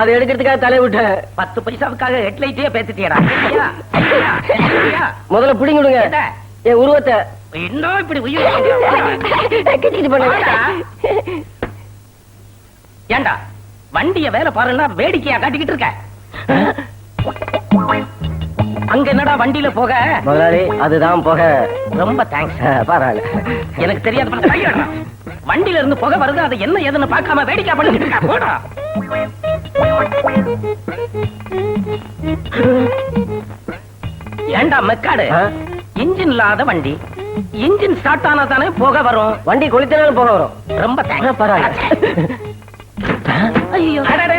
அதை எடுக்கிறதுக்காக தலை விட்டேன் பத்து பைசாவுக்காக ஹெட்லைட்டே பேசிட்டியடா. முதல்ல பிடிங்க விடுங்க? என் உருவத்தை. இன்னும் இப்படி. ஏண்டா வண்டிய வேலை பாருன்னா வேடிக்கையா காட்டிக்கிட்டு இருக்க? அங்க என்னடா வண்டியில போக? முதலாளி அதுதான் போக. ரொம்ப தேங்க்ஸ் பரவாயில்ல. எனக்கு தெரியாத வண்டியில இருந்து புகை வருது அதை என்ன ஏதுன்னு பார்க்காம வேடிக்கை பண்ணிட்டு இருக்கா? போடா. ஏண்டா மெக்காடு? இன்ஜின் இல்லாத வண்டி. இன்ஜின் ஸ்டார்ட் ஆனா தானே புகை வரும். வண்டி கொளுத்தினாலும் போக வரும். ரொம்ப பரவாயில்ல.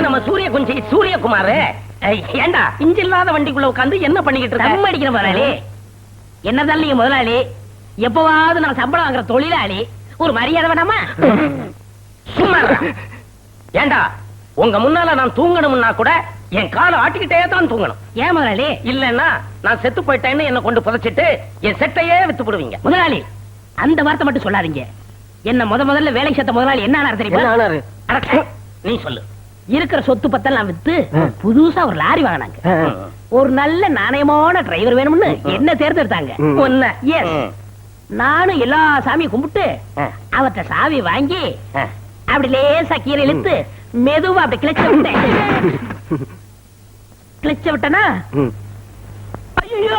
நம்ம சூரிய குஞ்சி சூரியகுமார் ஏண்டா? இன்ஜின் இல்லாத வண்டிக்குள்ள உட்கார்ந்து என்ன பண்ணிக்கிட்டு இருக்க? அடிக்கிற முதலாளி. என்னதான் நீங்க முதலாளி? எப்பவாவது நான் சம்பளம் வாங்குற தொழிலாளி. ஒரு மரியாதை வேணாமா சும்மா. ஏண்டா? உங்க முன்னால நான் தூங்கணும்னா கூட என் காலை ஆட்டிக்கிட்டே தான் தூங்கணும் ஏன் முதலாளி இல்லன்னா நான் செத்து போயிட்டேன்னு என்ன கொண்டு புதைச்சிட்டு என் செட்டையே வித்து போடுவீங்க முதலாளி அந்த வார்த்தை மட்டும் சொல்லாதீங்க என்ன முத முதல்ல வேலைக்கு சேர்த்த முதலாளி என்ன ஆனார் என்ன தெரியுமா நீ சொல்லு இருக்கிற சொத்து பத்தெல்லாம் வித்து. புதுசா ஒரு லாரி வாங்கினாங்க. ஒரு நல்ல நாணயமான டிரைவர் வேணும்னு என்ன தேர்ந்தெடுத்தாங்க. ஒன்ன. நானும் எல்லா சாமியும் கும்பிட்டு ஆ. அவர்ட்ட சாவி வாங்கி. அப்படி லேசா கீரை இழுத்து மெதுவா அப்படி கிளச்ச விட்டேன். கிளச்ச விட்டனா. ஐயோ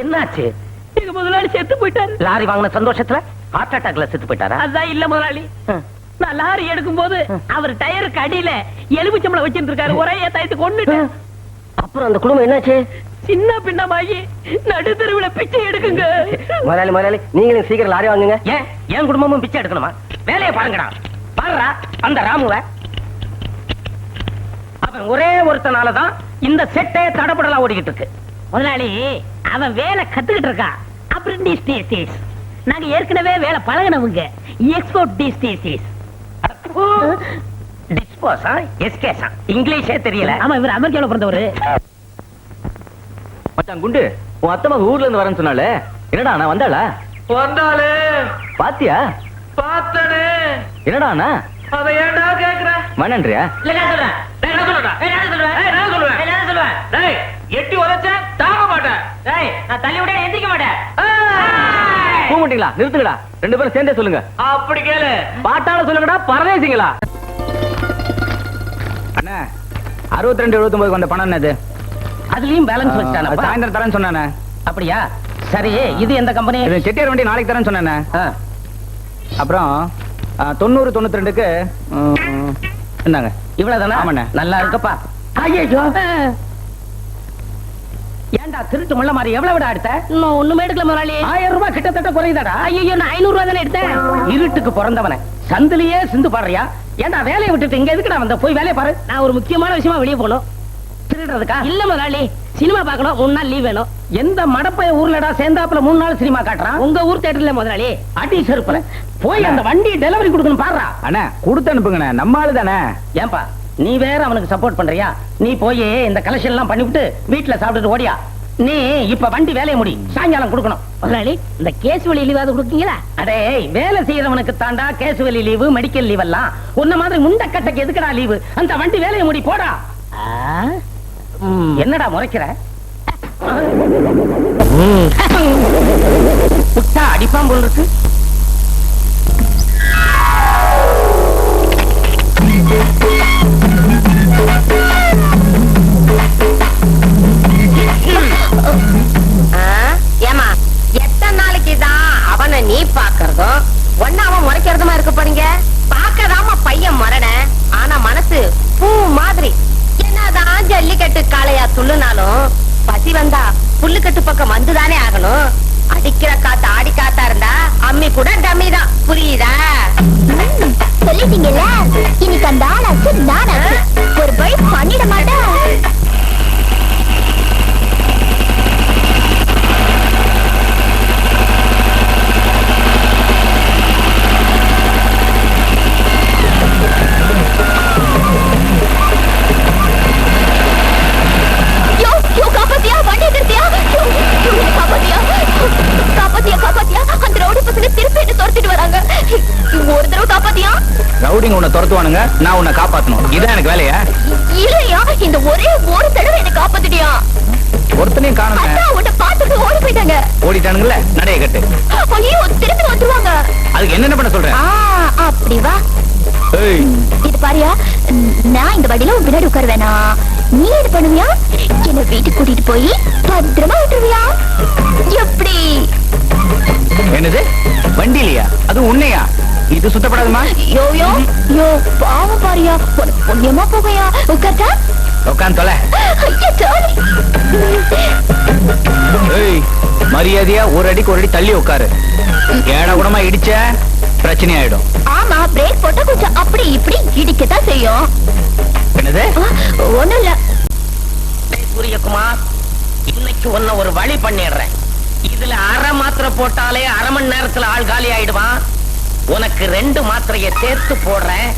என்னாச்சு? எங்க முதலாளி செத்து போயிட்டாரு. லாரி வாங்கின சந்தோஷத்துல ஹார்ட் அட்டாக்ல செத்து போயிட்டாரா? அதான் இல்ல முதலாளி. நான் லாரி எடுக்கும் போது அவர் டயருக்கு அடியில எலுமிச்சம்பளம் வச்சிட்டு இருக்காரு ஒரே தயத்து கொண்டுட்டேன் அப்புறம் அந்த குடும்பம் என்னாச்சு? சின்ன பின்னமாகி நடுத்தருவுல பிச்சை எடுக்குங்க. முதலாளி முதலாளி நீங்களும் சீக்கிரம் லாரி வாங்குங்க. ஏன்? என் குடும்பமும் பிச்சை எடுக்கணுமா? வேலையை பாருங்கடா. பாருடா அந்த ராமுவ. அவன் ஒரே ஒருத்தனாலதான் இந்த செட்டே தடபடலா ஓடிக்கிட்டு இருக்கு முதலாளி அவன் வேலை கத்துக்கிட்டு இருக்கான் அப்ரண்டிஸ் டீஸ் நாங்க ஏற்கனவே வேலை பழகினவங்க. எக்ஸ்போர்ட் டீஸ் டிஸ்போஸா எஸ்கேஸா இங்கிலீஷே தெரியல. ஆமா இவர் அமெரிக்கால பிறந்தவரு. மச்சான் குண்டு. உன் அத்தம்மா ஊர்ல இருந்து வரேன்னு சொன்னாலே. என்னடா நான் வந்தாளா? வந்தாலே பாத்தியா? பார்த்தனே. என்னடா அண்ணா? அதை ஏன்டா கேக்குற? வேணான்றியா டேய், என்ன சொல்றடா? டேய், என்ன சொல்லுவேன்? டேய், எட்டி உதைச்சேன், தாங்க மாட்டேன். நான் தள்ளி விட எந்திரிக்க மாட்டேன். பூ மாட்டீங்களா? நிறுத்துங்கடா. ரெண்டு பேரும் சேர்ந்தே சொல்லுங்க. அப்படி கேளு. பாட்டால சொல்லுங்கடா பரதேசிங்களா? அண்ணா அறுபத்தி ரெண்டு எழுபத்தி வந்த பணம் என்னது? அதுலயும் பேலன்ஸ் அது வச்சானப்பா சாயந்தரம் தரேன்னு சொன்னானே. அப்படியா? சரி இது எந்த கம்பெனி இது செட்டியார் வண்டி நாளைக்கு தரேன்னு சொன்னானே. அப்புறம் தொண்ணூறு தொண்ணூத்தி ரெண்டுக்கு இந்தாங்க. இவ்வளவுதானா? ஆமாண்ணே. நல்லா இருக்கப்பா. ஐயோ ஏன்டா திருட்டு முள்ள மாதிரி எவ்வளவு விட எடுத்த? இன்னும் ஒண்ணுமே எடுக்கல முதலாளி. ஆயிரம் ரூபாய் கிட்டத்தட்ட குறையுதாடா? ஐயோ நான் ஐநூறு ரூபாய் தானே எடுத்தேன். இருட்டுக்கு பிறந்தவன. சந்திலேயே சிந்து பாடுறியா? ஏன்டா வேலையை விட்டுட்டு இங்க எதுக்குடா வந்த? போய் வேலையை பாரு. நான் ஒரு முக்கியமான விஷயமா வெளியே போகணும். திருடுறதுக்கா? இல்ல முதலாளி. சினிமா பார்க்கணும் மூணு நாள் லீவ் வேணும். எந்த மடப்பைய ஊர்லடா சேர்ந்தாப்புல மூணு நாள் சினிமா காட்டுறான்? உங்க ஊர் தேட்டர்ல முதலாளி. அடி செருப்புல. போய் அந்த வண்டி டெலிவரி கொடுக்கணும் பாடுறா அண்ணா கொடுத்து அனுப்புங்கண்ணே. நம்ம ஆளு தானே. ஏன்பா நீ வேற அவனுக்கு சப்போர்ட் பண்றியா? நீ போய் இந்த கலெக்ஷன் எல்லாம் பண்ணிவிட்டு வீட்டுல சாப்பிட்டுட்டு ஓடியா? நீ இப்ப வண்டி வேலையை முடி. சாயங்காலம் கொடுக்கணும். முதலாளி இந்த கேஸ் வழி லீவாவது கொடுக்கீங்களா? அடே வேலை செய்யறவனுக்கு தாண்டா கேசுவலி லீவு மெடிக்கல் லீவ் எல்லாம். உன்ன மாதிரி முண்டக்கட்டைக்கு எதுக்குடா லீவு அந்த வண்டி வேலையை முடி போடா. என்னடா முறைக்கிற? புட்டா அடிப்பான் போல் இருக்கு. ஏமா எத்தனை நாளைக்கு தான் அவனை நீ பாக்குறதும் ஒன்னு அவன் முறைக்கிறதுமா இருக்க போறீங்க? பாக்கதாம பையன் மரண ஆனா மனசு பூ மாதிரி ஜல்லிக்கட்டு காளையா துள்ளுனாலும் பசி வந்தா புல்லுக்கட்டு பக்கம் வந்துதானே ஆகணும்? அடிக்கிற காத்து ஆடி காத்தா இருந்தா அம்மி கூட டம்மி தான். புரியுதா? சொல்லிட்டீங்கல்ல? இன்னைக்கு அந்த ஆளாச்சு நானாச்சு ஒரு வழி பண்ணிட மாட்டேன். யோ, காப்பாத்தியா? வண்டி நிறுத்தியா? காப்பாத்தியா? காப்பாத்தியா காப்பாத்தியா? அந்த ரவுடி பசங்க திருப்பி என்ன துரத்திட்டு வராங்க. ஒரு தடவை காப்பாத்தியா? ரவுடிங்க உன்னை துரத்துவானுங்க நான் உன்னை காப்பாத்தணும். இதான் எனக்கு வேலையா? இல்லையா? இந்த ஒரே ஒரு தடவை என்ன காப்பாத்திட்டியா? ஒருத்தனையும் காணுங்க. உன்னை பார்த்துட்டு ஓடி போயிட்டாங்க. ஓடிட்டானுங்கல்ல நடைய கட்டு. ஐயோ திரும்பி வந்துருவாங்க. அதுக்கு என்னென்ன பண்ண சொல்றேன் அப்படி வா. இது பாரியா நான் இந்த வண்டியில உன் பின்னாடி உட்கார வேணாம் நீ இது பண்ணுவியா? என்ன வீட்டுக்கு கூட்டிட்டு போய் பத்திரமா விட்டுருவியா? எப்படி? என்னது? வண்டியிலையா? அது உன்னையா? இது சுத்தப்படாதுமா? யோ யோ யோ பாவம் பாரியா. புண்ணியமா போகையா? உட்கார்ட்டா உட்காந்து தொலை. மரியாதையா ஒரு அடிக்கு ஒரு அடி தள்ளி உட்காரு ஏட கூடமா இடிச்ச? பிரச்சனை ஆயிடும் ஆமா பிரேக் போட்டா கொஞ்சம் அப்படி இப்படி இடிக்கத்தான் செய்யும். என்னது? ஆ, ஒண்ணும் இல்ல டேய் சூரியகுமார் இன்னைக்கு உன்னை ஒரு வழி பண்ணிடுறேன். இதுல அரை மாத்திரை போட்டாலே அரை மணி நேரத்துல ஆள் காலி ஆயிடுவான் உனக்கு ரெண்டு மாத்திரையை சேர்த்து போடுறேன்.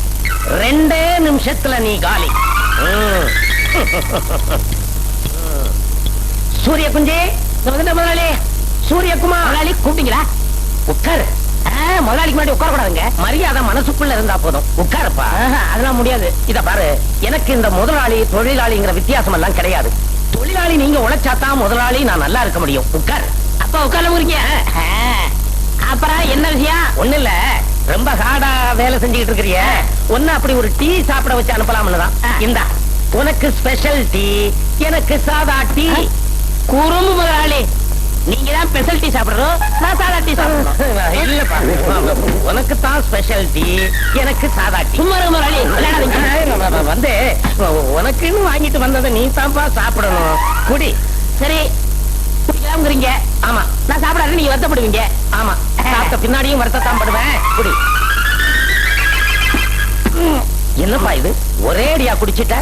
ரெண்டே நிமிஷத்துல நீ காலி. சூரிய குஞ்சே முதலாளி. சூரியகுமார். கூப்பிட்டீங்களா? உட்காரு. முதலாளிக்கு முன்னாடி உட்கார கூடாதுங்க மரியாதை மனசுக்குள்ள இருந்தா போதும். உட்காருப்பா. அதெல்லாம் முடியாது. இத பாரு எனக்கு இந்த முதலாளி தொழிலாளிங்கிற வித்தியாசம் எல்லாம் கிடையாது. தொழிலாளி நீங்க உழைச்சாதான் முதலாளி நான் நல்லா இருக்க முடியும். உட்கார். அப்பா உட்கார முறிக்க அப்புறம் என்ன விஷயம்? ஒண்ணு இல்ல. ரொம்ப ஹார்டா வேலை செஞ்சுக்கிட்டு இருக்கிறிய. ஒண்ணு அப்படி ஒரு டீ சாப்பிட வச்சு அனுப்பலாம்னு தான். இந்தா உனக்கு ஸ்பெஷல் டீ எனக்கு சாதா டீ. குறும்பு முதலாளி. நீங்க தான் ஸ்பெஷல் டீ சாப்பிடுறோம் நான் சாதா டீ சாப்பிடுறோம். இல்லப்பா. உனக்கு தான் ஸ்பெஷல் டீ எனக்கு சாதா டீ சும்மா முதலாளி விளையாடாதீங்க. வந்து. உனக்குன்னு வாங்கிட்டு வந்ததை நீ தான்ப்பா சாப்பிடணும். குடி. சரி. குடிக்கலாம்ங்கிறீங்க ஆமா. நான் சாப்பிடாத நீங்க வருத்தப்படுவீங்க. ஆமா. சாப்பிட்ட பின்னாடியும் வருத்தத்தான் படுவேன். குடி. என்னப்பா இது? ஒரே அடியா குடிச்சிட்ட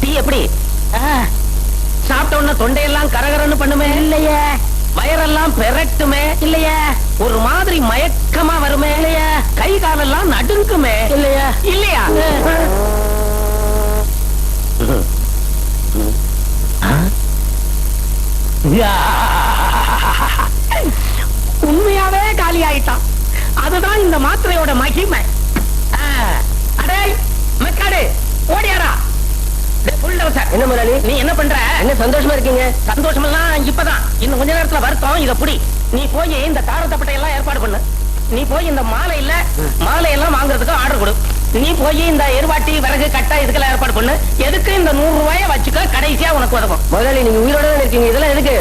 டீ எப்படி? அஹ், சாப்பிட்ட உடனே தொண்டையெல்லாம் கரகரன்னு பண்ணுமே? இல்லையே. வயரெல்லாம் பெரட்டுமே? இல்லையா. ஒரு மாதிரி மயக்கமா வருமே? இல்லையா. கை காலெல்லாம் நடுங்குமே? இல்லையா. இல்லையா? உண்மையாவே காலி ஆயிட்டான் அதுதான் இந்த மாத்திரையோட மகிமை ஆ, அடே மெக்காடு ஓடியாரா டேய், புல் டவுசர். என்ன முதலாளி? நீ என்ன பண்ற? என்ன சந்தோஷமா இருக்கீங்க? சந்தோஷம் எல்லாம் இப்பதான். இன்னும் கொஞ்ச நேரத்துல வருத்தம் இத புடி. நீ போய் இந்த தாரத்தப்பட்டை எல்லாம் ஏற்பாடு பண்ணு. நீ போய் இந்த மாலை இல்ல மாலை எல்லாம் வாங்குறதுக்கு ஆர்டர் கொடு. நீ போய் இந்த எருவாட்டி விறகு கட்டை இதுக்கெல்லாம் ஏற்பாடு பண்ணு. எதுக்கு இந்த நூறு ரூபாய வச்சுக்க கடைசியா உனக்கு உதவும்? முதலாளி நீங்க உயிரோட தான் இருக்கீங்க? இதெல்லாம் எதுக்கு?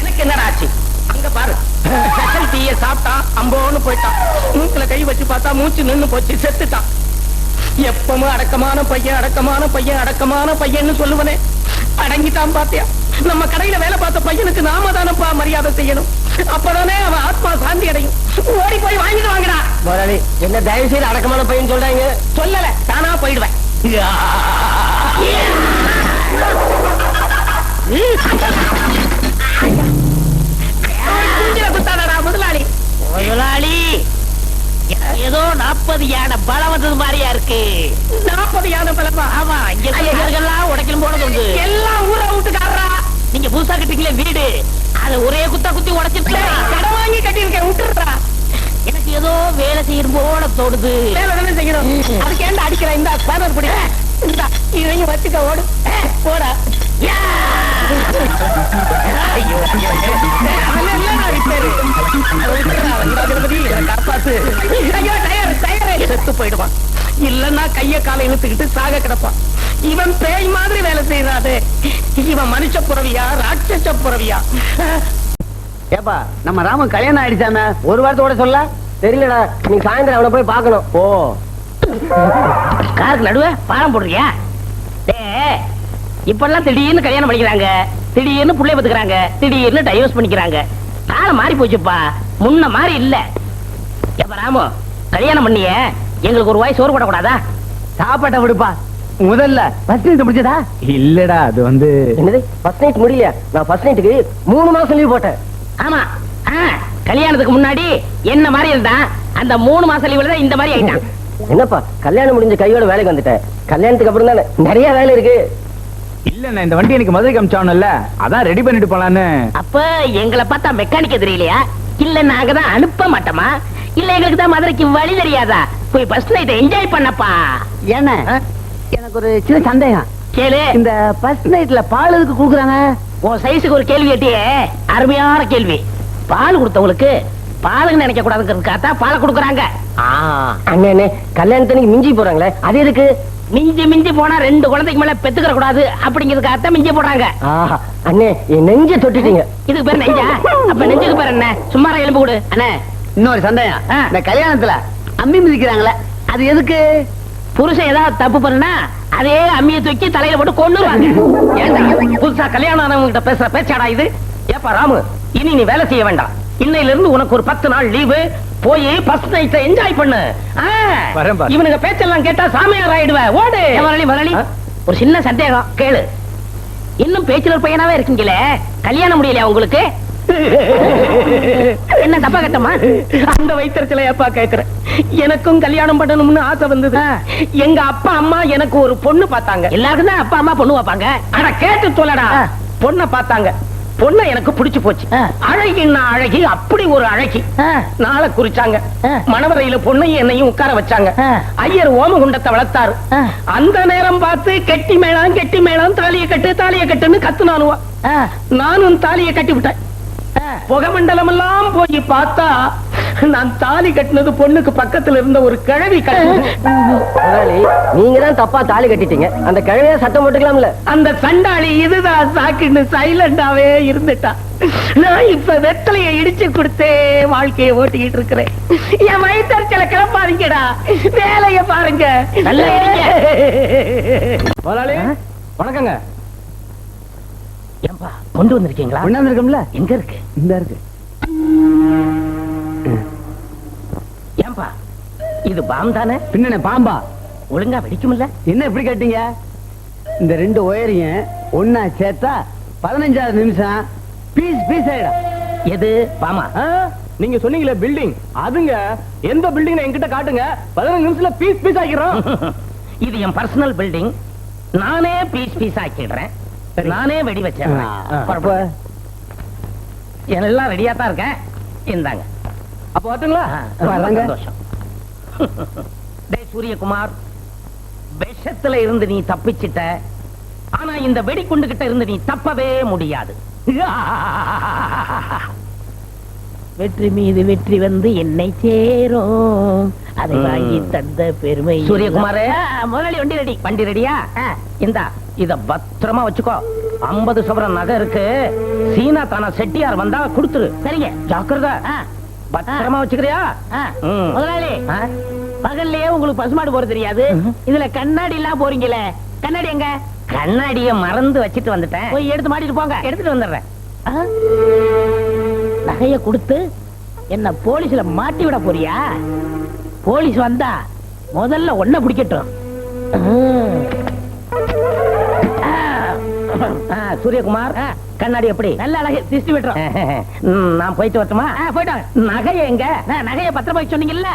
எனக்கு என்னடா ஆச்சு? அங்க பாரு. ஸ்பெஷல் டீய சாப்பிட்டா அம்போன்னு போயிட்டான். மூக்குல கை வச்சு பார்த்தா மூச்சு நின்னு போச்சு செத்துட்டான். எப்பவும் அடக்கமான பையன் அடக்கமான பையன் அடக்கமான பையன்னு சொல்லுவனே. அடங்கிட்டான் பாத்தியா? நம்ம கடையில வேலை பார்த்த பையனுக்கு நாம தானப்பா மரியாதை செய்யணும். அப்பதானே அவன் ஆத்மா சாந்தி அடையும். ஓடி போய் வாங்கிட்டு வாங்கடா. முதலாளி என்ன தயவு செய்து அடக்கமான பையன் சொல்றாங்க? சொல்லல தானா போயிடுவேன். முதலாளி. முதலாளி! ஏதோ நாற்பது யானை பலம் வந்தது மாதிரியா இருக்கு. நாற்பது யானை பலமா? ஆமா இங்க எல்லாம் உடைக்கணும் போனது உண்டு. எல்லாம் ஊரை வீட்டுக்காரரா? நீங்க புதுசா கட்டிக்கல வீடு. அத ஒரே குத்தா குத்தி உடைச்சிட்டு கடன் வாங்கி கட்டியிருக்கேன் விட்டுறா எனக்கு ஏதோ வேலை செய்யணும் போல தோடுது வேலை தானே செய்யணும். அதுக்கு ஏன்டா அடிக்கிற? இந்த பேனர் பிடி. இந்த இதையும் வச்சுக்க ஓடு. போடா! ஐயோ, காப்பாத்து. ஐயோ, டயர், டயர். செத்து போயிடுவான். இல்லன்னா கைய காலை இழுத்துக்கிட்டு சாக கிடப்பான். இவன் பேய் மாதிரி வேலை செய்யறாது இவன் மனுஷ புறவியா ராட்சச புறவியா? ஏப்பா நம்ம ராம கல்யாணம் ஆயிடுச்சாம? ஒரு வாரத்தோட சொல்ல? தெரியலடா நீ சாயந்தரம் அவனை போய் பார்க்கணும். ஓ காருக்கு நடுவே பாலம் போடுறியா? டே இப்பெல்லாம் திடீர்னு கல்யாணம் பண்ணிக்கிறாங்க. திடீர்னு புள்ளைய பத்துக்கிறாங்க. திடீர்னு டைவர்ஸ் பண்ணிக்கிறாங்க. காலம் மாறி போச்சுப்பா. முன்ன மாதிரி இல்ல. எப்ப ராமு கல்யாணம் பண்ணிய? எங்களுக்கு ஒரு வாய் சோறு போடக்கூடாதா? சாப்பாட்டை விடுப்பா. முதல்ல ஃபர்ஸ்ட் நைட் முடிச்சதா இல்லடா அது வந்து என்னது? ஃபர்ஸ்ட் நைட் முடியல நான் ஃபர்ஸ்ட் நைட்டுக்கு மூணு மாசம் லீவ் போட்டேன். ஆமா. ஆ, கல்யாணத்துக்கு முன்னாடி என்ன மாதிரி இருந்தான் அந்த மூணு மாசம் லீவுல தான் இந்த மாதிரி ஆயிட்டான். என்னப்பா கல்யாணம் முடிஞ்ச கையோட வேலைக்கு வந்துட்டேன் கல்யாணத்துக்கு அப்புறம் தானே நிறைய வேலை இருக்கு. இல்லண்ணா இந்த வண்டி எனக்கு மதுரைக்கு அமிச்சானும்ல அதான் ரெடி பண்ணிட்டு போலான்னு. அப்ப எங்களை பார்த்தா மெக்கானிக்க தெரியலையா இல்ல நாங்க தான் அனுப்ப மாட்டோமா? இல்ல எங்களுக்கு தான் மதுரைக்கு வழி தெரியாதா? போய் ஃபர்ஸ்ட் நைட் என்ஜாய் பண்ணப்பா. என்ன எனக்கு ஒரு சின்ன சந்தேகம். கேளு. இந்த ஃபர்ஸ்ட் நைட்ல பால் எதுக்கு குடுக்குறாங்க? உன் சைஸுக்கு ஒரு கேள்வி கேட்டியே. அருமையான கேள்வி. பால் கொடுத்தவங்களுக்கு பாலுன்னு நினைக்க கூடாதுங்கிறதுக்காக தான் பாலை கொடுக்குறாங்க. அண்ணே கல்யாணத்துக்கு மிஞ்சி போறாங்களே அது எதுக்கு? மிஞ்சி மிஞ்சி போனா ரெண்டு குழந்தைக்கு மேல பெத்துக்கிற கூடாது அப்படிங்கிறதுக்காக தான் மிஞ்சி போடுறாங்க. அண்ணே என் நெஞ்ச தொட்டுட்டீங்க. இதுக்கு பேர் நெஞ்சா? அப்ப நெஞ்சுக்கு பேர் என்ன? சும்மா எலும்பு கொடு. அண்ணே இன்னொரு சந்தேகம். இந்த கல்யாணத்துல அம்மி மிதிக்கிறாங்களே அது எதுக்கு? புருஷன் ஏதாவது தப்பு பண்ணா அதே அம்மியை தூக்கி தலையில போட்டு கொண்டுருவாங்க புதுசா கல்யாணம் ஆனவங்க கிட்ட பேசுற பேச்சாடா இது? ஏப்பா ராமு. இனி நீ வேலை செய்ய வேண்டாம். இன்னையில இருந்து உனக்கு ஒரு பத்து நாள் லீவு. போய் ஃபர்ஸ்ட் நைட் என்ஜாய் பண்ணு. இவனுங்க பேச்செல்லாம் கேட்டா சாமியார் ஆயிடுவ ஓடு முதலாளி ஆ? ஒரு சின்ன சந்தேகம். கேளு. இன்னும் பேச்சுலர் பையனாவே இருக்கீங்களே கல்யாணம் முடியலையா உங்களுக்கு? என்ன தப்பா கட்டமா? அந்த வயிற்றுல ஏப்பா கேக்குறேன். எனக்கும் கல்யாணம் பண்ணணும்னு ஆசை வந்தது. எங்க அப்பா அம்மா எனக்கு ஒரு பொண்ணு பார்த்தாங்க. எல்லாருக்கும் தான் அப்பா அம்மா பொண்ணு வைப்பாங்க. அட கேட்டு சொல்லடா. பொண்ண பார்த்தாங்க. பொண்ணு எனக்கு பிடிச்சு போச்சு. அழகின்னா அழகி அப்படி ஒரு அழகி. நாளை குறிச்சாங்க. மணவரையில பொண்ணையும் என்னையும் உட்கார வச்சாங்க. ஐயர் ஓமகுண்டத்தை வளர்த்தாரு. அந்த நேரம் பார்த்து கெட்டி மேளம் கெட்டி மேளம் தாலியை கட்டு தாலியை கட்டுன்னு கத்துனானுவா நானும் தாலியை கட்டி விட்டேன். புகமண்டலம் எல்லாம் போய் பார்த்தா நான் தாலி கட்டினது பொண்ணுக்கு பக்கத்துல இருந்த ஒரு கிழவி நீங்க தான் தப்பா தாலி கட்டிட்டீங்க. அந்த கிழமையா சத்தம் போட்டுக்கலாம்ல. அந்த சண்டாளி இதுதான் சாக்குன்னு சைலண்டாவே இருந்துட்டா. நான் இப்ப வெத்தலைய இடிச்சு கொடுத்தே வாழ்க்கையை ஓட்டிக்கிட்டு இருக்கிறேன். என் வயிற்றுல கிளப்பாதீங்கடா வேலைய பாருங்க. முதலாளி வணக்கங்க. ஏன்பா கொண்டு வந்திருக்கீங்களா? ஒண்ணாந்து இருக்கோம்ல எங்க இருக்கு? இந்த இருக்கு. இது பாம் தானே? பின்ன பாம்பா. ஒழுங்கா வெடிக்கும்ல என்ன இப்படி கேட்டீங்க? இந்த ரெண்டு ஒயரையும் ஒன்னா சேர்த்தா பதினஞ்சாவது நிமிஷம் பீஸ் பீஸ் ஆயிடும். எது? பாமா. நீங்க சொன்னீங்களே பில்டிங். அதுங்க எந்த பில்டிங் என்கிட்ட காட்டுங்க? பதினஞ்சு நிமிஷத்துல பீஸ் பீஸ் ஆக்கிடுறோம் இது என் பர்சனல் பில்டிங். நானே பீஸ் பீஸ் ஆக்கிடுறேன். நானே வெடி வச்சிடுறேன். எல்லாம் ரெடியா தான் இருக்கேன். இந்தாங்க. அப்ப வரட்டுங்களா. சந்தோஷம். சூரியகுமார் விஷத்துல இருந்து நீ தப்பிச்சிட்ட ஆனா இந்த வெடிகுண்டு கிட்ட இருந்து நீ தப்பவே முடியாது. வெற்றி மீது வெற்றி வந்து என்னை சேரும். அதை. வாங்கி தந்த பெருமை சூரியகுமாரே. முதலாளி வண்டி ரெடி. வண்டி ரெடியா? இந்தா இத பத்திரமா வச்சுக்கோ. 50 சவரம் நகை இருக்கு. சீனா தானா செட்டியார் வந்தா கொடுத்துரு. சரிங்க. ஜாக்கிரதை. பத்திரமா வச்சுக்கிறியா. முதலாளி? பகல்லையே உங்களுக்கு பசுமாடு போறது தெரியாது. இதுல கண்ணாடி எல்லாம் போறீங்களே. கண்ணாடி எங்க? கண்ணாடிய மறந்து வச்சிட்டு வந்துட்டேன். போய் எடுத்து மாட்டிட்டு போங்க. எடுத்துட்டு வந்துடுறேன்? நகைய கொடுத்து என்ன போலீஸ்ல மாட்டி விட போறியா? போலீஸ் வந்தா முதல்ல ஒன்ன பிடிக்கட்டும். சூரியகுமார். கண்ணாடி எப்படி? நல்ல அழகு. திருஷ்டி விட்டுறோம் நான் போயிட்டு வரட்டுமா? போயிட்டாங்க நகை எங்க? நகைய பத்திரமா வைக்க சொன்னீங்கல்ல?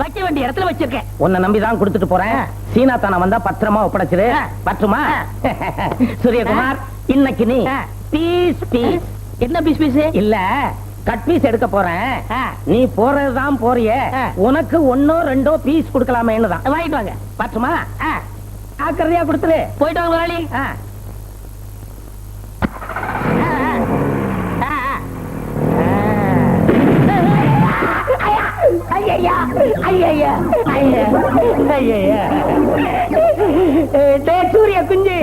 வைக்க வேண்டிய இடத்துல வச்சிருக்கேன். உன்னை நம்பிதான் கொடுத்துட்டு போறேன். சீனா தானா வந்தா பத்திரமா ஒப்படைச்சிரு. பற்றுமா சூரியகுமார் இன்னைக்கு நீ. Piece piece. என்ன பீஸ் பீஸ்? இல்ல கட் பீஸ் எடுக்க போறேன். நீ போறதுதான் போறிய. உனக்கு ஒன்னோ ரெண்டோ பீஸ் கொடுக்கலாமேன்னு தான். வாங்கிட்டு வாங்க. பற்றுமா ஆக்கிரதையா கொடுத்துரு. போயிட்டு வாங்க சூரிய குஞ்சு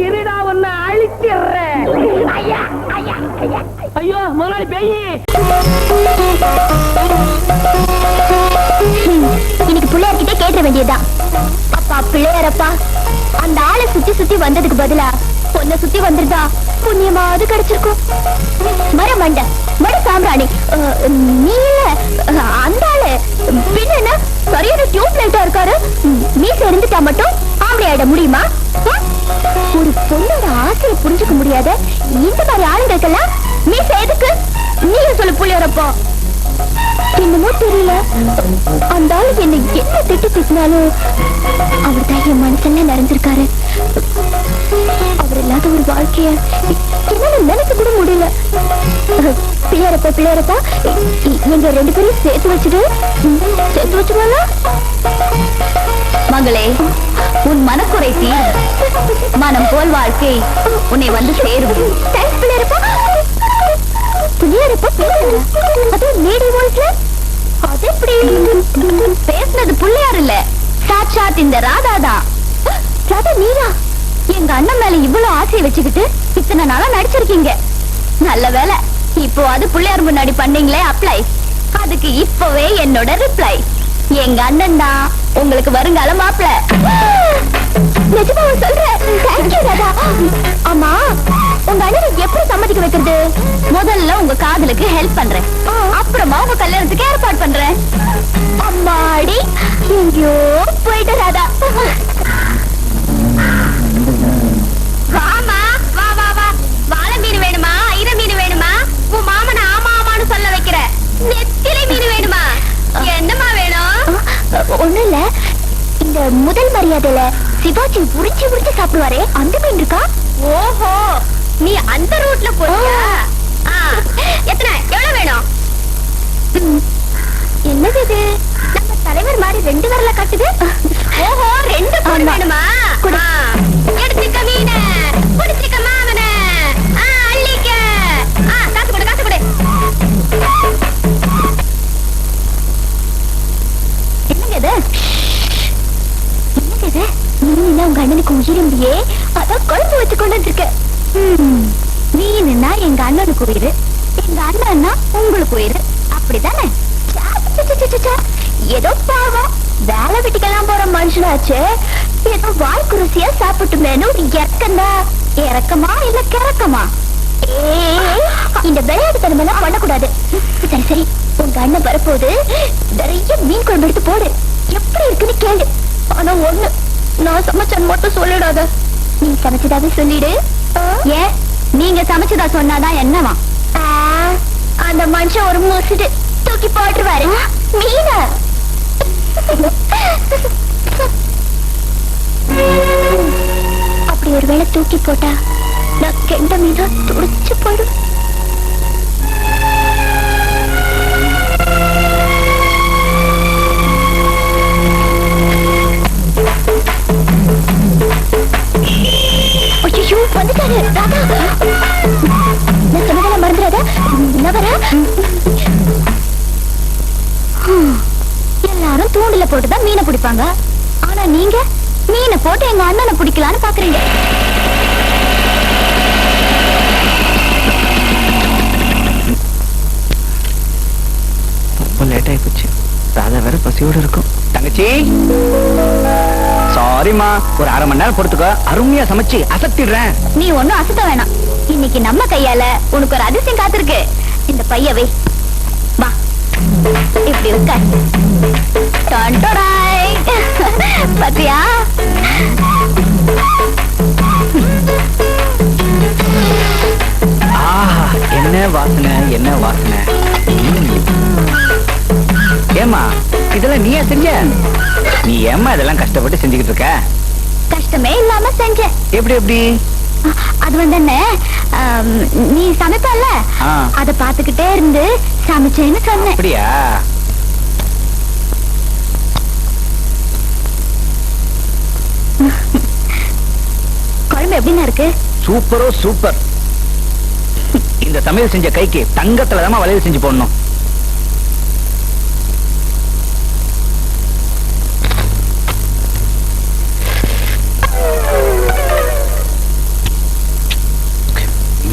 இருடா உன்னை அழிச்சிடுறேன். ஐயா ஐயா ஐயா. ஐயோ முதலாளி பேயி. இன்னைக்கு பிள்ளையார்கிட்ட கேட்ட வேண்டியதுதான். அப்பா பிள்ளையாரப்பா அந்த ஆளை சுத்தி சுத்தி வந்ததுக்கு பதிலா பொண்ணை சுத்தி வந்திருந்தா புண்ணியமாவது கிடைச்சிருக்கும். மர மண்ட மர சாம்பிராணி நீ இல்ல அந்த ஆளு பின்ன சரியான டியூப் லைட்டா இருக்காரு. ம், மீச இருந்துட்டா மட்டும் ஆம்பளை ஆயிட முடியுமா? ஒரு பொண்ணோட ஆசையை புரிஞ்சுக்க முடியாத இந்த மாதிரி ஆளுங்களுக்கெல்லாம் மீச எதுக்கு? நீங்க சொல்லு புள்ளியரப்பா. என்னமோ தெரியல. அந்த ஆளு என்ன என்ன திட்டு திட்டினாலும் அவர் தான் என் மனசெல்லாம் நிறைஞ்சிருக்காரு. அவர் இல்லாத ஒரு வாழ்க்கைய என்னால நினைக்க கூட முடியல. பிள்ளையரப்பா பிள்ளையரப்பா எங்க ரெண்டு பேரையும் சேர்த்து வச்சுட்டு சேர்த்து வச்சுருவாங்க மகளே உன் மனக்குறை தீர். மனம் போல் வாழ்க்கை உன்னை வந்து சேரும். தேங்க்ஸ் பிள்ளையரப்பா. பிள்ளையரப்பா பேசுங்க அதுவும் லேடி வாய்ஸ்ல அது எப்படி? பேசுனது பிள்ளையார் இல்ல. சாட்சாத் இந்த ராதா தான். ராதா நீரா எங்க அண்ணன் மேல இவ்வளவு ஆசையை வச்சுக்கிட்டு இத்தனை நாளா நடிச்சிருக்கீங்க. நல்ல வேலை இப்போ அது பிள்ளையார் முன்னாடி பண்ணீங்களே அப்ளை அதுக்கு இப்பவே என்னோட ரிப்ளை எங்க அண்ணன் தான் உங்களுக்கு வருங்கால மாப்பிள. நிஜமாவா சொல்றேன்? Thank you Radha. ஆமா உங்க அண்ணனை எப்படி சம்மதிக்க வைக்கிறது? முதல்ல உங்க காதலுக்கு ஹெல்ப் பண்றேன். அப்புறமா உங்க கல்யாணத்துக்கு ஏற்பாடு பண்றேன். அம்மாடி எங்கேயோ போயிட்டு ராதா. சிவாஜி உரிச்சு உரிச்சு சாப்பிடுவாரே? அந்த மீன் இருக்கா? ஓஹோ நீ அந்த ரூட்ல போறியா? எத்தனை? எவ்வளவு வேணும்? என்னது இது? நம்ம தலைவர் மாதிரி ரெண்டு வரல காட்டுது? ஓஹோ ரெண்டு பொண்ணு வேணுமா? எடுத்துக்க மீன குடிச்சுக்க மாமன ஆ, அள்ளிக்க. ஆ, காசு கொடு காசு கொடு. என்னங்க இது? என்னங்க இது? நீனா உங்க அண்ணனுக்கு உயிரிம்பியே அதான் குழம்பு வச்சு கொண்டு வந்திருக்க. மீனுன்னா எங்க அண்ணனுக்கு உயிர் எங்க அண்ணன்னா உங்களுக்கு உயிர். அப்படிதானே? ஏதோ பாவம். வேலை வெட்டிக்கெல்லாம் போற மனுஷனாச்சே. ஏதோ வாய்க்குருசியா சாப்பிட்டு சாப்பிட்டுமேனு இறக்கந்தா இறக்கமா இல்ல கிறக்கமா? ஏய், இந்த விளையாட்டு எல்லாம் பண்ணக்கூடாது. சரி சரி. உங்க அண்ணன் வரப்போது நிறைய மீன் குழம்பு எடுத்து போடு. எப்படி இருக்குன்னு கேளு. ஆனா ஒண்ணு நான் சமைச்சேன்னு மட்டும் சொல்லிடாத நீ சமைச்சதாவே சொல்லிடு. ஏன் நீங்க சமைச்சதா சொன்னாதான் என்னவா? அந்த மனுஷன் ஒரு முசுடு தூக்கி போட்டுருவாரு. மீன? அப்படி ஒருவேளை தூக்கி போட்டா நான் கெண்ட மீனா துடிச்சு போயிடும். நான் சொன்னதெல்லாம் மறந்துடாத எல்லாரும் தூண்டில போட்டுதான் மீனை பிடிப்பாங்க. ஆனா நீங்க மீனை போட்டு எங்க அண்ணனை பிடிக்கலான்னு பாக்குறீங்க. ரொம்ப லேட் போச்சு ராதா வேற பசியோட இருக்கும். தங்கச்சி. சாரிம்மா ஒரு அரை மணி நேரம் பொறுத்துக்கோ. அருமையா சமைச்சு அசத்திடுறேன். நீ ஒண்ணும் அசத்த வேணாம். இன்னைக்கு நம்ம கையால உனக்கு ஒரு அதிசயம் காத்திருக்கு. இந்த பையவை வா. இப்படி இருக்க. பாத்தியா? என்ன வாசனை என்ன வாசனை. நீயா செஞ்ச? நீ ஏம்மா இதெல்லாம் கஷ்டப்பட்டு செஞ்சுக்கிட்டு இருக்க? கஷ்டமே இல்லாம செஞ்சேன் எப்படி எப்படி? அது வந்து என்ன நீ சமைப்பல்ல. அத பாத்துக்கிட்டே இருந்து சமைச்சேன்னு சொன்னேன். அப்படியா? குழம்பு எப்படின்னா இருக்கு? சூப்பரோ சூப்பர். இந்த சமையல் செஞ்ச கைக்கு தங்கத்துல தான் வளையல் செஞ்சு போடணும்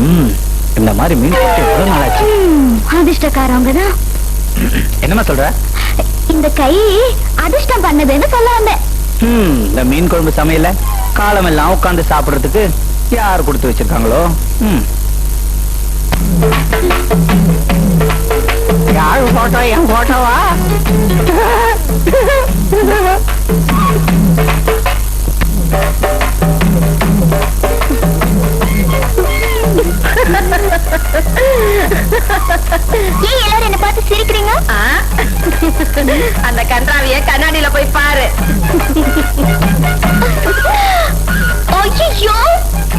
ம், இந்த மாதிரி மீன் எவ்வளவு நாளாச்சு? அதிர்ஷ்டக்காரவங்க தான் என்னம்மா சொல்ற? இந்த கை அதிர்ஷ்டம் பண்ணதுன்னு சொல்ல வந்தேன். இந்த மீன் குழம்பு சமையல காலம் எல்லாம் உட்கார்ந்து சாப்பிடுறதுக்கு யார் கொடுத்து வச்சிருக்காங்களோ. யார் போட்டோ என் போட்டோவா ஏன் எல்லாரும் என்ன பார்த்து சிரிக்கிறீங்க? அந்த கன்றாவிய கண்ணாடியில போய் பாரு. ஐயோ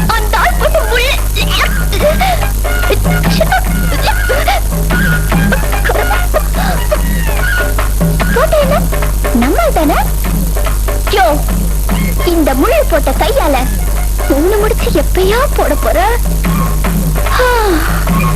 அந்த ஆள் போட்டு நம்ம தானே? யோ இந்த முழு போட்ட கையால ஒண்ணு முடிச்சு எப்பயா போட போற? Oh.